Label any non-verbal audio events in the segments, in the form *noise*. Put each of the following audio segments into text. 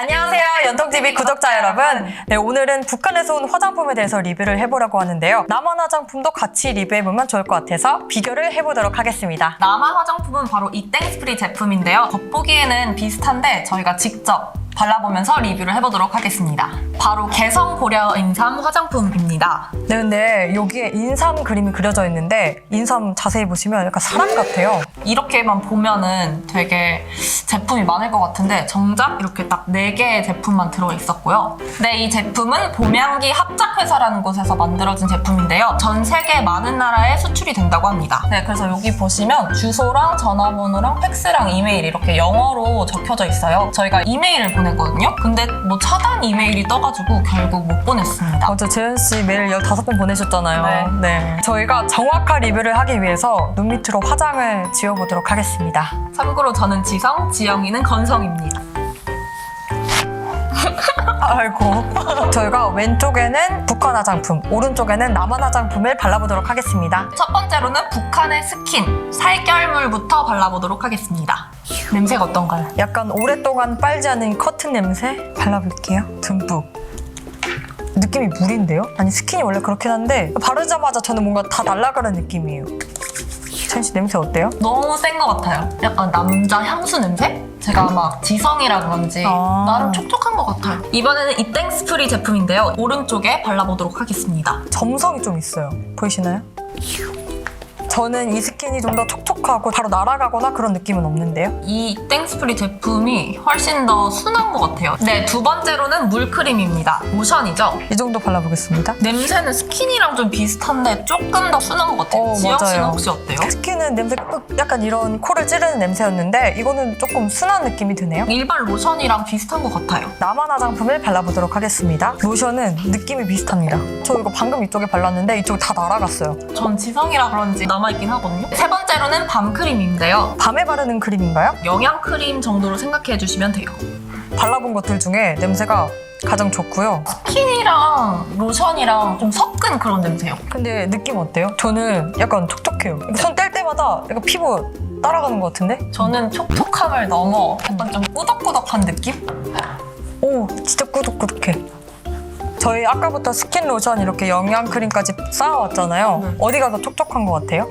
안녕하세요, 연통TV 구독자 여러분. 네, 오늘은 북한에서 온 화장품에 대해서 리뷰를 해보려고 하는데요. 남한 화장품도 같이 리뷰해보면 좋을 것 같아서 비교를 해보도록 하겠습니다. 남한 화장품은 바로 이 땡스프리 제품인데요. 겉보기에는 비슷한데 저희가 직접 발라보면서 리뷰를 해보도록 하겠습니다. 바로 개성 고려 인삼 화장품입니다. 네, 근데 여기에 인삼 그림이 그려져 있는데 인삼 자세히 보시면 약간 사람 같아요. 이렇게만 보면은 되게 제품이 많을 것 같은데 정작 이렇게 딱 4개의 제품만 들어있었고요. 네, 이 제품은 봄향기 합작회사라는 곳에서 만들어진 제품인데요. 전 세계 많은 나라에 수출이 된다고 합니다. 네, 그래서 여기 보시면 주소랑 전화번호랑 팩스랑 이메일 이렇게 영어로 적혀져 있어요. 저희가 이메일을 보 냈거든요. 근데 뭐 차단 이메일이 떠가지고 결국 못 보냈습니다. 어제 재현 씨 메일 15번 보내셨잖아요. 네. 저희가 정확한 리뷰를 하기 위해서 눈 밑으로 화장을 지워보도록 하겠습니다. 참고로 저는 지성, 지영이는 건성입니다. 아이고. *laughs* 저희가 왼쪽에는 북한 화장품, 오른쪽에는 남한 화장품을 발라보도록 하겠습니다. 첫 번째로는 북한의 스킨 살결물부터 발라보도록 하겠습니다. 냄새가 어떤가요? 약간 오랫동안 빨지 않은 커튼 냄새 발라볼게요. 듬뿍. 느낌이 물인데요? 아니 스킨이 원래 그렇긴 한데 바르자마자 저는 뭔가 다 날아가는 느낌이에요. chen 씨 냄새 어때요? 너무 센 것 같아요. 약간 남자 향수 냄새? 제가 막 지성이라 그런지 아. 나름 촉촉한 것 같아요. 이번에는 이 땡스프리 제품인데요. 오른쪽에 발라보도록 하겠습니다. 점성이 좀 있어요. 보이시나요? 저는 이 스킨이 좀 더 촉촉하고 바로 날아가거나 그런 느낌은 없는데요. 이 땡스프리 제품이 훨씬 더 순한 것 같아요. 네, 두 번째로는 물크림입니다. 로션이죠. 이 정도 발라보겠습니다. 냄새는 스킨이랑 좀 비슷한데 조금 더 순한 것 같아요. 어, 지영 씨는 맞아요. 혹시 어때요? 스킨은 냄새가 윽 약간 이런 코를 찌르는 냄새였는데 이거는 조금 순한 느낌이 드네요. 일반 로션이랑 비슷한 것 같아요. 남한 화장품을 발라보도록 하겠습니다. 로션은 느낌이 비슷합니다. 저 이거 방금 이쪽에 발랐는데 이쪽이 다 날아갔어요. 전 지성이라 그런지 남아 있긴 하거든요. 세 번째로는 밤 크림인데요. 밤에 바르는 크림인가요? 영양 크림 정도로 생각해 주시면 돼요. 발라본 것들 중에 냄새가 가장 좋고요. 스킨이랑 로션이랑 좀 섞은 그런 냄새요. 근데 느낌 어때요? 저는 약간 촉촉해요. 손 뗄 때마다 약간 피부 따라가는 것 같은데? 저는 촉촉함을 넘어 약간 좀 꾸덕꾸덕한 느낌? 오, 진짜 꾸덕꾸덕해. 저희 아까부터 스킨 로션 이렇게 영양 크림까지 쌓아왔잖아요. 네. 어디가 더 촉촉한 것 같아요?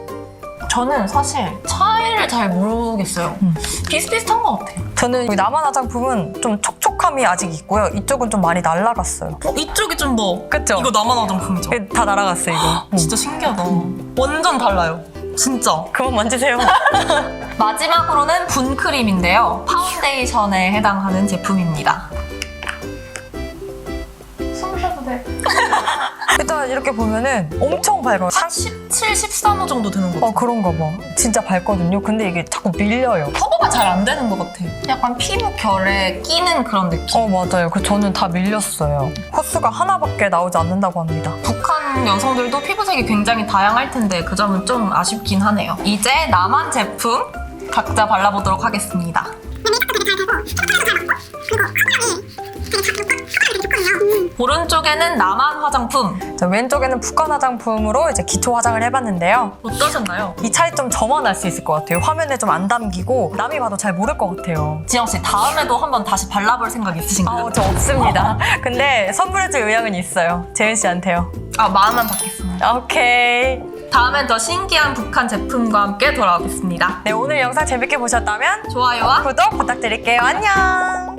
저는 사실 차이를 잘 모르겠어요. 음. 비슷비슷한 것 같아요. 저는 여기 남한 화장품은 좀 촉촉함이 아직 있고요. 이쪽은 좀 많이 날라갔어요. 어, 이쪽이 좀 더. 그쵸? 이거 나만 화장품이죠? 다 날아갔어요, 이거. 음. 진짜 신기하다. 완전 달라요. 진짜. 그만 만지세요. *laughs* 마지막으로는 분크림인데요. 파운데이션에 해당하는 제품입니다. 이렇게 보면은 엄청 밝아요. 한 17, 13호 정도 되는 것 같아요. 어, 그런가 봐. 진짜 밝거든요. 근데 이게 자꾸 밀려요. 커버가 잘 안 되는 것 같아요. 약간 피부 결에 끼는 그런 느낌. 어, 맞아요. 그 저는 다 밀렸어요. 호수가 하나밖에 나오지 않는다고 합니다. 북한 여성들도 피부색이 굉장히 다양할 텐데 그 점은 좀 아쉽긴 하네요. 이제 남한 제품 각자 발라보도록 하겠습니다. 오른쪽에는 남한 화장품 자, 왼쪽에는 북한 화장품으로 이제 기초 화장을 해봤는데요. 어떠셨나요? 이 차이점 저만 알 수 있을 것 같아요. 화면에 좀 안 담기고 남이 봐도 잘 모를 것 같아요. 지영 씨 다음에도 한번 다시 발라볼 생각 있으신가요? 아, 저 없습니다. *laughs* 근데 선물해줄 의향은 있어요. 재은 씨한테요. 아 마음만 받겠습니다. 오케이. 다음엔 더 신기한 북한 제품과 함께 돌아오겠습니다. 네, 오늘 영상 재밌게 보셨다면 좋아요와 구독 부탁드릴게요. 안녕.